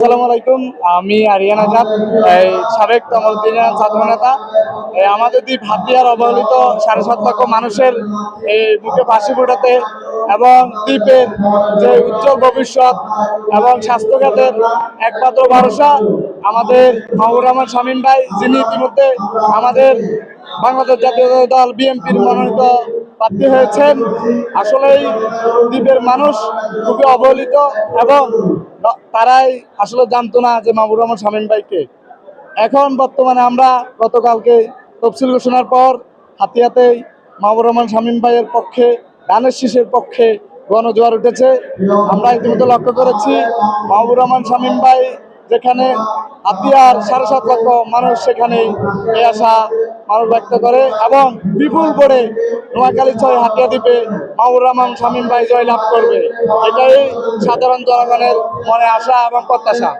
আসসালামু আলাইকুম, আমি আরিয়ান আজাদ। এই সাবেক তমলদিনিয়ান ছাত্র নেতা। আমাদের দ্বীপ হাতিয়ার অবহেলিত সাড়ে সাত লক্ষ মানুষের এই বুকে ফাঁসি ফোটাতে এবং দ্বীপের যে উজ্জ্বল ভবিষ্যৎ এবং স্বাস্থ্যখাতের একমাত্র ভরসা আমাদের মাহবুর রহমান শামীম ভাই, যিনি ইতিমধ্যে আমাদের বাংলাদেশ জাতীয় দল বিএনপির মনোনীত প্রার্থী হয়েছেন। আসলেই দ্বীপের মানুষ খুবই অবহেলিত এবং তারাই আসলে জানতো না যে মাহবুর রহমান শামীম ভাইকে। এখন বর্তমানে আমরা গতকালকে তফসিল ঘোষণার পর হাতিয়াতেই মাহবুর রহমান শামীম ভাইয়ের পক্ষে ধানের শীষের পক্ষে গণজোয়ার উঠেছে। আমরা ইতিমধ্যে লক্ষ্য করেছি মাহবুর রহমান শামীম ভাই যেখানে হাতিয়ার সাড়ে সাত লক্ষ মানুষ সেখানে এই আশা মানুষ ব্যক্ত করে এবং বিপুল করে নোয়াখালী ছয় হাতিয়া দ্বীপে মাহবুর রহমান, শামীম ভাই জয় লাভ করবে। এটাই সাধারণ জনগণের মনে আশা এবং প্রত্যাশা।